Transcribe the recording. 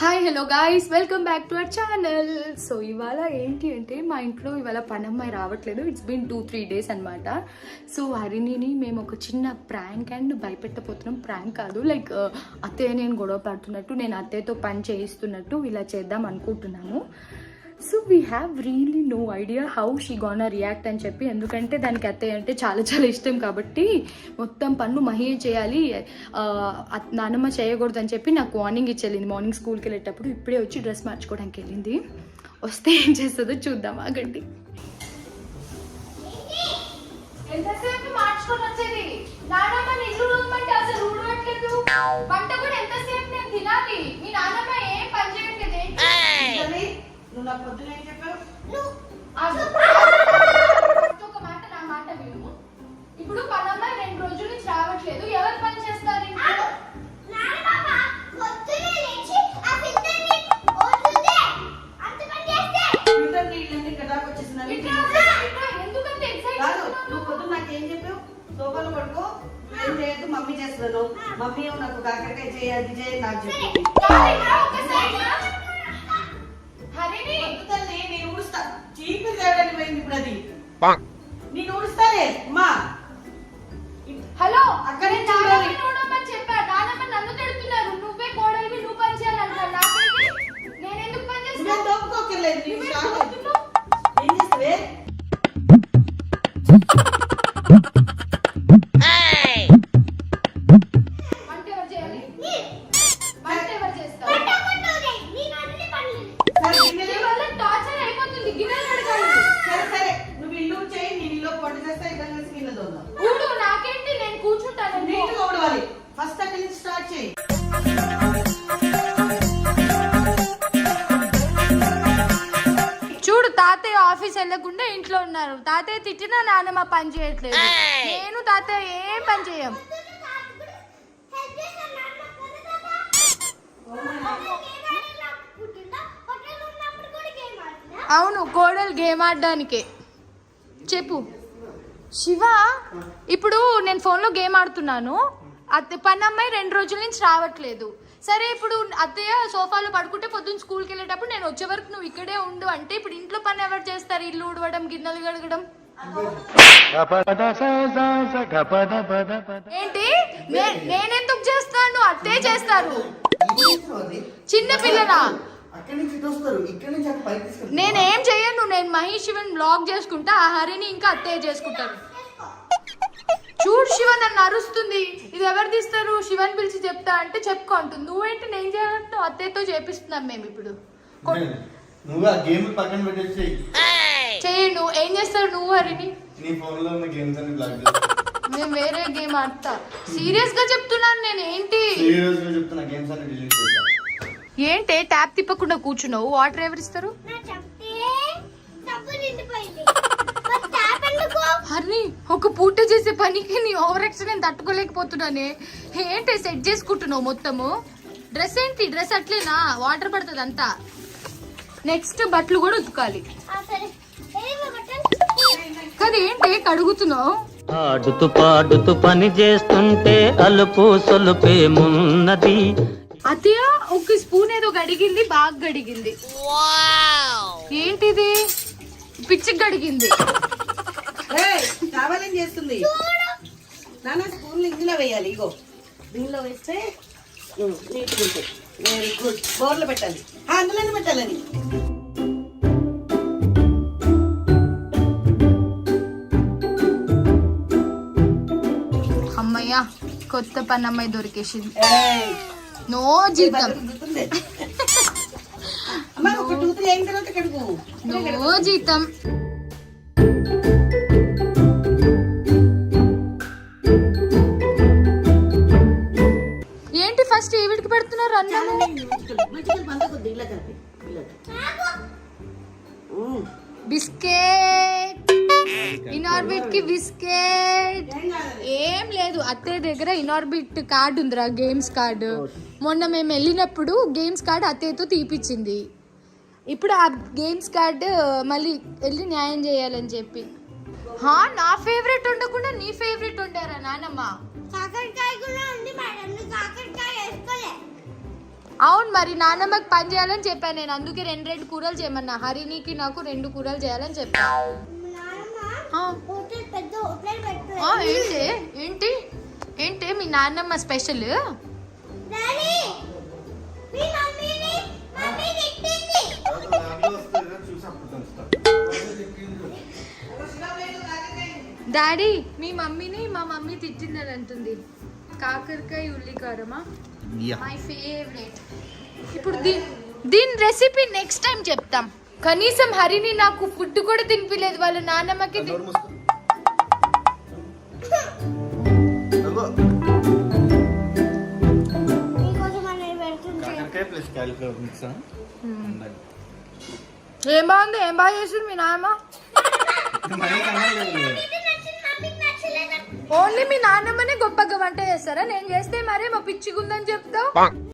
Hi hello guys welcome back to our channel so ఇవాళ ఏంటి అంటే మా ఇంట్లో ఇవాళ పనమ్మాయి రావట్లేదు. It's been two three days అనమాట సో హరిణిని మేము ఒక చిన్న ప్రాంక్ అండ్ భయపెట్టబోతున్నాం. ప్రాంక్ కాదు లైక్ uh, అత్తయ్య నేను గొడవ పడుతున్నట్టు నేను అత్తయ్యతో పని చేయిస్తున్నట్టు ఇలా చేద్దాం అనుకుంటున్నాము. So we have really no idea how she gonna react అని చెప్పి ఎందుకంటే దానికి అత్తయ్య అంటే చాలా చాలా ఇష్టం కాబట్టి మొత్తం పన్ను మహియే చేయాలి నానమ్మ చేయకూడదు అని చెప్పి నాకు వార్నింగ్ ఇచ్చేళ్ళింది. మార్నింగ్ స్కూల్కి వెళ్ళేటప్పుడు ఇప్పుడే వచ్చి డ్రెస్ మార్చుకోవడానికి వెళ్ళింది. వస్తే ఏం చేస్తుందో చూద్దాం ఆగండి. నానమ్మ అసలు వంట కూడా ఎంతసేపు నేను తినాలి? మీ నానమ్మ ఏం పని చేయట్లేదు ఏంటి? ఇతని, నువ్వు నాకు పొద్దున ఏం చెప్పావు? ఆగు. ఒక మాట నా మాట విను. ఇప్పుడు పనమ్మ రెండు రోజుల నుంచి రావట్లేదు. ఎవరు పని చేస్తారు సోఫాలో పడుకో. ఏం చేయొద్దు మమ్మీ చేస్తున్నాను మమ్మీ నాకు కాకరకాయ చేయి అది చేయి నాకు చెప్పింది నేను ఊడుస్తా. పోయింది ఇప్పుడు అది. నేను ఊడుస్తానే అమ్మా హలో అక్కడ కలిసి గిన్నె తోద్దాం ఊడు నాకేంటి? నేను కూర్చుంటాను. నీట్గా ఊడవాలి ఫస్ట్ అక్కడి నుంచి స్టార్ట్ చేయి. చూడు తాతయ్య ఆఫీస్ వెళ్ళకుండా ఇంట్లో ఉన్నారు. తాతయ్య తిట్టినా నాన్నమ్మ పని చేయట్లేదు. నేను తాతయ్య ఏం పని చేయం? అవును కోడలు గేమ్ ఆడడానికే. చెప్పు. శివ ఇప్పుడు నేను ఫోన్లో గేమ్ ఆడుతున్నాను. అత్త పన్నమ్మాయి రెండు రోజుల నుంచి రావట్లేదు. సరే ఇప్పుడు అత్తయ్య సోఫాలో పడుకుంటే పొద్దున్న స్కూల్కి వెళ్ళేటప్పుడు నేను వచ్చే వరకు నువ్వు ఇక్కడే ఉండు అంటే ఇప్పుడు ఇంట్లో పని ఎవరు చేస్తారు? ఇల్లు ఊడవడం గిన్నెలు కడగడం? ఏంటి? నేనెందుకు చేస్తాను? అత్తే చేస్తారు. చిన్న పిల్లనా నేనేం చెయ్యను నేను మహేష్ శివన్ బ్లాగ్ చేసుకుంటా ఆ హరిని ఇంకా అత్తయ్య చేసుకుంటారు. చూడు శివ నన్ను అరుస్తుంది. ఇది ఎవరు తీస్తారు? శివన్ పిలిచి చెప్తా అంటే చెప్పుకో అంటుంది. నువ్వేంటి నేను చేయాలంటావు అత్తయ్యతో చేపిస్తున్నాం మేము ఇప్పుడు. నువ్వు ఆ గేమ్ పక్కన పెట్టేసి చెయ్యను ఏం చేస్తారు నువ్వు హరిని? నీ ఫోన్లో ఉన్న గేమ్స్ అన్ని బ్లాక్ చేసి నేను వేరే గేమ్ ఆడతా. సీరియస్గా చెప్తున్నాను నేను ఏంటి? సీరియస్గా చెప్తున్నా గేమ్స్ అన్ని డిలీట్ చేస్తా. ఏంటి ట్యాప్ తిప్పకుండా కూర్చున్నావు. వాటర్ ఎవరు ఇస్తారు హర్ని ఒక పూట చేసే పనికి నీ ఓవర్ నేను తట్టుకోలేకపోతున్నానే. ఏంటి సెట్ చేసుకుంటున్నావు మొత్తము? డ్రెస్ ఏంటి? డ్రెస్ అట్లేనా? వాటర్ పడుతుంది అంతా. నెక్స్ట్ బట్టలు కూడా ఉతకాలి. కదా ఏంటి? కడుగుతున్నావు ఆడుతూ పాడుతూ పని చేస్తుంటే అలుపు సొలుపేమున్నది అతయ్య ఒక స్పూన్ ఏదో గడిగింది బాగా గడిగింది. ఏంటిది? పిచ్చికి గడిగింది కావాలని చేస్తుంది. నాన్న స్పూన్లు ఇందులో వేయాలి ఇగో. దీనిలో వేస్తే ఉమ్, నీట్గా ఉంటాయి వెరీ గుడ్ బోర్లో పెట్టాలి. అందులోనే పెట్టాలని. అమ్మయ్య కొత్త పని అమ్మాయి దొరికేసింది నో జీతం. నో జీతం ఏంటి ఫస్ట్ ఈవిడికి పెడుతున్నారు అన్నము బిస్కెట్. ఇనార్బిట్కి బిస్కెట్. ఏం లేదు. అత్తయ్య దగ్గర ఇనార్బిట్ కార్డు ఉందిరా గేమ్స్ కార్డు. మొన్న మేము వెళ్ళినప్పుడు గేమ్స్ కార్డు అత్తయ్యతో తీపిచ్చింది. ఇప్పుడు ఆ గేమ్స్ కార్డు మళ్ళీ వెళ్ళి న్యాయం చేయాలని చెప్పి. హా నా ఫేవరెట్ ఉండకుండా నీ ఫేవరెట్ ఉండారా నానమ్మ? కాకరకాయ కూడా ఉంది మేడం నువ్వు కాకరకాయ వేసుకోలే. అవును మరి నాన్నమ్మకి పని చేయాలని చెప్పాను నేను అందుకే రెండు రెండు కూరలు చేయమన్నా. హరినికి నాకు రెండు కూరలు చేయాలని చెప్పాను ఏంటి? ఏంటి? ఏంటి మీ నాన్నమ్మ స్పెషల్? డాడీ! మీ మమ్మీని మా మమ్మీ తిట్టిందని అంటుంది. కాకరకాయ ఉల్లికారమా? మై ఫేవరెట్ ఇప్పుడు దీ- దీని రెసిపీ నెక్స్ట్ టైం చెప్తాం. కనీసం హరిని నాకు ఫుడ్ కూడా తినిపించలేదు వాళ్ళ నాన్నమ్మకి ఏం బాగుంది? ఏం బాగా చేసింది మీ నాన్నమ్మ ఓన్లీ మీ నాన్నమ్మనే గొప్పగా వంట చేస్తారా? నేను చేస్తే మరే మా పిచ్చిగుందని చెప్తావు?